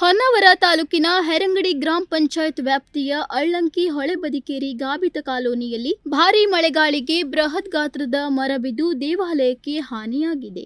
ಹೊನ್ನಾವರ ತಾಲೂಕಿನ ಹೆರಂಗಡಿ ಗ್ರಾಮ ಪಂಚಾಯತ್ ವ್ಯಾಪ್ತಿಯ ಅಳ್ಳಂಕಿ ಹೊಳೆಬದಿಕೇರಿ ಗಾಬಿತ ಕಾಲೋನಿಯಲ್ಲಿ ಭಾರೀ ಮಳೆಗಾಳಿಗೆ ಬೃಹತ್ ಗಾತ್ರದ ಮರ ಬಿದ್ದು ದೇವಾಲಯಕ್ಕೆ ಹಾನಿಯಾಗಿದೆ.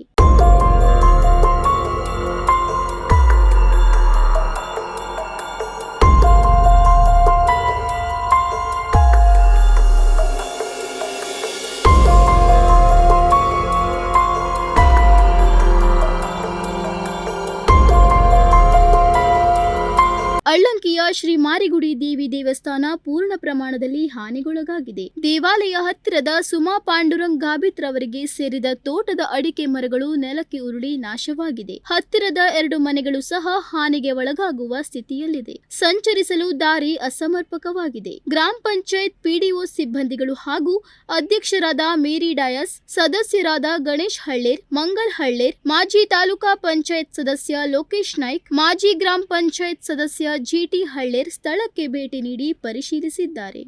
பள்ளம் ಅಳ್ಳಂಕಿಯ ಶ್ರೀ ಮಾರಿಗುಡಿ ದೇವಿ ದೇವಸ್ಥಾನ ಪೂರ್ಣ ಪ್ರಮಾಣದಲ್ಲಿ ಹಾನಿಗೊಳಗಾಗಿದೆ. ದೇವಾಲಯ ಹತ್ತಿರದ ಸುಮಾ ಪಾಂಡುರಂಗ್ ಗಾಬಿತ್ ರವರಿಗೆ ಸೇರಿದ ತೋಟದ ಅಡಿಕೆ ಮರಗಳು ನೆಲಕ್ಕೆ ಉರುಳಿ ನಾಶವಾಗಿದೆ. ಹತ್ತಿರದ ಎರಡು ಮನೆಗಳು ಸಹ ಹಾನಿಗೆ ಒಳಗಾಗುವ ಸ್ಥಿತಿಯಲ್ಲಿದೆ. ಸಂಚರಿಸಲು ದಾರಿ ಅಸಮರ್ಪಕವಾಗಿದೆ. ಗ್ರಾಮ ಪಂಚಾಯತ್ ಪಿಡಿಒ ಸಿಬ್ಬಂದಿಗಳು ಹಾಗೂ ಅಧ್ಯಕ್ಷರಾದ ಮೇರಿ ಡಯಸ್, ಸದಸ್ಯರಾದ ಗಣೇಶ್ ಹಳ್ಳೇರ್, ಮಂಗಲ್ ಹಳ್ಳೇರ್, ಮಾಜಿ ತಾಲೂಕಾ ಪಂಚಾಯತ್ ಸದಸ್ಯ ಲೋಕೇಶ್ ನಾಯ್ಕ್, ಮಾಜಿ ಗ್ರಾಮ ಪಂಚಾಯತ್ ಸದಸ್ಯ ಜಿಟಿ ಹಳ್ಳೇರ್ ಸ್ಥಳಕ್ಕೆ ಭೇಟಿ ನೀಡಿ ಪರಿಶೀಲಿಸಿದ್ದಾರೆ.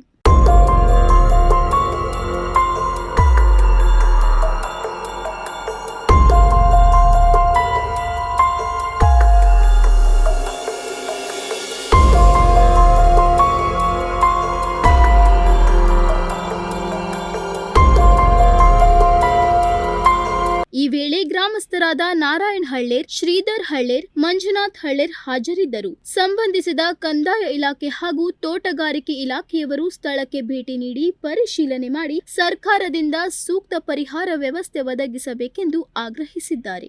ಗ್ರಾಮಸ್ಥರಾದ ನಾರಾಯಣ್ ಹಳ್ಳೇರ್, ಶ್ರೀಧರ್ ಹಳ್ಳೇರ್, ಮಂಜುನಾಥ್ ಹಳ್ಳೇರ್ ಹಾಜರಿದ್ದರು. ಸಂಬಂಧಿಸಿದ ಕಂದಾಯ ಇಲಾಖೆ ಹಾಗೂ ತೋಟಗಾರಿಕೆ ಇಲಾಖೆಯವರು ಸ್ಥಳಕ್ಕೆ ಭೇಟಿ ನೀಡಿ ಪರಿಶೀಲನೆ ಮಾಡಿ ಸರ್ಕಾರದಿಂದ ಸೂಕ್ತ ಪರಿಹಾರ ವ್ಯವಸ್ಥೆ ಒದಗಿಸಬೇಕೆಂದು ಆಗ್ರಹಿಸಿದ್ದಾರೆ.